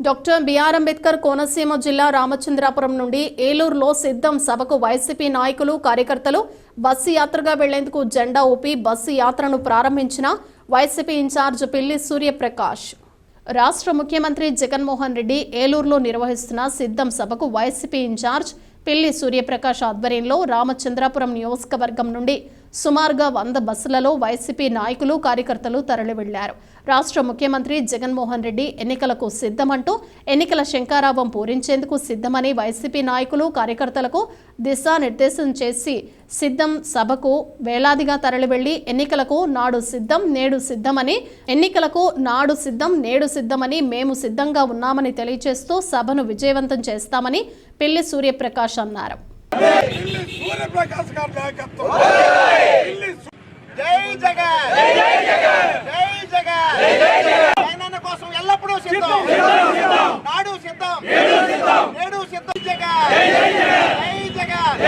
Doctor BR Ambedkar Konaseema జిల్లా రామచంద్రాపురం నుండి ఏలూరులో సిద్ధం సభకు వైసీపీ నాయకులు కార్యకర్తలు బస్సు యాత్రగా వెళ్ళేందుకు జెండా ఊపి బస్సు యాత్రను ప్రారంభించిన వైసీపీ ఇన్ఛార్జ్ పిల్లి సూర్యప్రకాష్. రాష్ట్ర ముఖ్యమంత్రి జగన్మోహన్ రెడ్డి ఏలూరులో నిర్వహిస్తున్న సిద్ధం సభకు వైసీపీ ఇన్ఛార్జ్ పిల్లి సూర్యప్రకాష్ ఆధ్వర్యంలో రామచంద్రాపురం నియోజకవర్గం నుండి సుమారుగా వంద బస్సులలో వైసీపీ నాయకులు కార్యకర్తలు తరలివెళ్ళారు. రాష్ట్ర ముఖ్యమంత్రి జగన్మోహన్ రెడ్డి ఎన్నికలకు సిద్ధమంటూ ఎన్నికల శంకారావం పూరించేందుకు సిద్ధమని వైసీపీ నాయకులు కార్యకర్తలకు దిశానిర్దేశం చేసి సిద్ధం సభకు వేలాదిగా తరలివెళ్ళి ఎన్నికలకు నాడు సిద్ధం నేడు సిద్ధమని ఎన్నికలకు నాడు సిద్ధం నేడు సిద్ధమని మేము సిద్ధంగా ఉన్నామని తెలియజేస్తూ సభను విజయవంతం చేస్తామని పిల్లి సూర్యప్రకాష్ అన్నారు. ఢిల్లీ సూర్యప్రకాశ్ గారి నాయకత్వం జై జగన్ జై జగన్ జై జగన్ కోసం ఎల్లప్పుడూ సిద్ధం నాడు సిద్ధం నేడు సిద్ధం జగన్ జై జగన్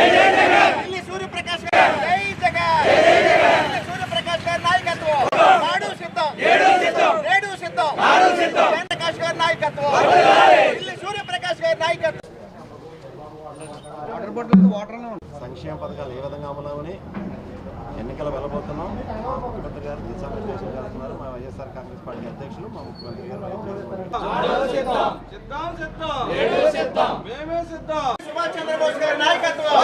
ఢిల్లీ సూర్యప్రకాష్ గారు జై జగన్ ఢిల్లీ సూర్యప్రకాష్ గారి నాయకత్వం నాడు సిద్ధం నేడు సిద్ధం జగన్ప్రకాష్ గారి నాయకత్వం ఢిల్లీ సూర్యప్రకాష్ గారి నాయకత్వం సంక్షేమ పథకాలు ఏ విధంగా అమలవని ఎన్నికలు వెళ్ళబోతున్నాం. మా ముఖ్యమంత్రి గారు దిశానిర్దేశం చేస్తున్నారు. మా వైఎస్ఆర్ కాంగ్రెస్ పార్టీ అధ్యక్షులు మా ముఖ్యమంత్రి గారు సుభాష్ చంద్రబోస్ గారి నాయకత్వం.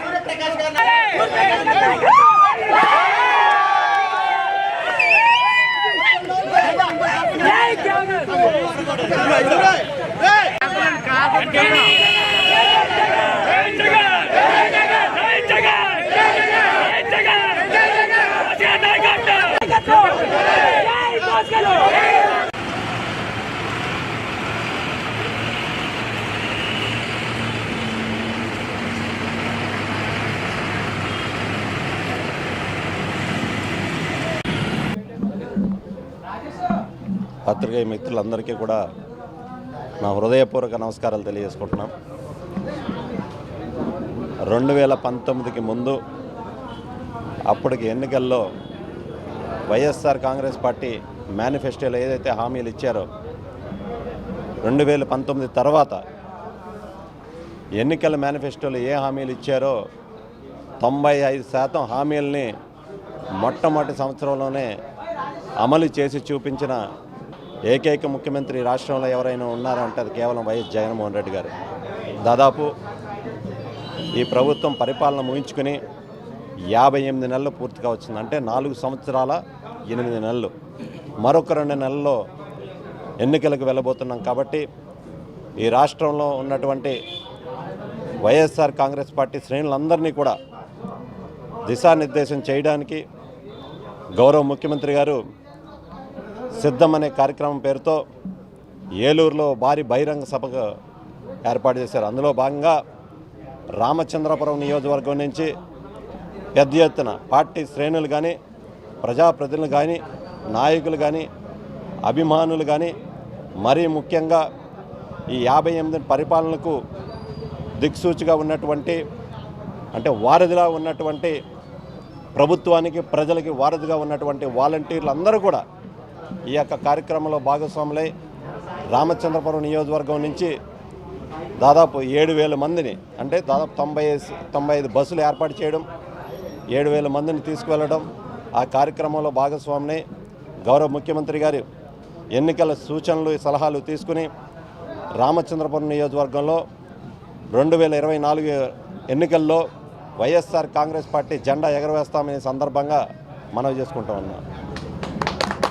సూర్యప్రకాష్ గారి నాయకత్వం. పత్రికా మిత్రులందరికీ కూడా నా హృదయపూర్వక నమస్కారాలు తెలియజేసుకుంటున్నాం. రెండు వేల పంతొమ్మిదికి ముందు అప్పటికి ఎన్నికల్లో వైఎస్ఆర్ కాంగ్రెస్ పార్టీ మేనిఫెస్టోలో ఏదైతే హామీలు ఇచ్చారో రెండు వేల పంతొమ్మిది తర్వాత ఎన్నికల మేనిఫెస్టోలో ఏ హామీలు ఇచ్చారో తొంభై ఐదు శాతం హామీలని మొట్టమొదటి సంవత్సరంలోనే అమలు చేసి చూపించిన ఏకైక ముఖ్యమంత్రి రాష్ట్రంలో ఎవరైనా ఉన్నారంటే అది కేవలం వైఎస్ జగన్మోహన్ రెడ్డి గారు. దాదాపు ఈ ప్రభుత్వం పరిపాలన ముగించుకుని యాభై ఎనిమిది నెలలు పూర్తిగా వచ్చింది. అంటే నాలుగు సంవత్సరాల ఎనిమిది నెలలు. మరొక రెండు నెలల్లో ఎన్నికలకు వెళ్ళబోతున్నాం కాబట్టి ఈ రాష్ట్రంలో ఉన్నటువంటి వైఎస్ఆర్ కాంగ్రెస్ పార్టీ శ్రేణులందరినీ కూడా దిశానిర్దేశం చేయడానికి గౌరవ ముఖ్యమంత్రి గారు సిద్ధం అనే కార్యక్రమం పేరుతో ఏలూరులో భారీ బహిరంగ సభకు ఏర్పాటు చేశారు. అందులో భాగంగా రామచంద్రపురం నియోజకవర్గం నుంచి పెద్ద ఎత్తున పార్టీ శ్రేణులు కానీ ప్రజాప్రతినిధులు కానీ నాయకులు కానీ అభిమానులు కానీ మరీ ముఖ్యంగా ఈ యాభై ఎనిమిది పరిపాలనకు దిక్సూచిగా ఉన్నటువంటి అంటే వారధిలా ఉన్నటువంటి ప్రభుత్వానికి ప్రజలకి వారధిగా ఉన్నటువంటి వాలంటీర్లు అందరూ కూడా ఈ యొక్క కార్యక్రమంలో భాగస్వాములై రామచంద్రపురం నియోజకవర్గం నుంచి దాదాపు ఏడు వేల మందిని అంటే దాదాపు తొంభై ఐదు- తొంభై ఐదు బస్సులు ఏర్పాటు చేయడం ఏడు వేల మందిని తీసుకువెళ్ళడం ఆ కార్యక్రమంలో భాగస్వామిని గౌరవ ముఖ్యమంత్రి గారి ఎన్నికల సూచనలు సలహాలు తీసుకుని రామచంద్రపురం నియోజకవర్గంలో రెండు వేల ఇరవై నాలుగు ఎన్నికల్లో వైఎస్ఆర్ కాంగ్రెస్ పార్టీ జెండా ఎగరవేస్తామనే సందర్భంగా మనవి చేసుకుంటా ఉన్నాం.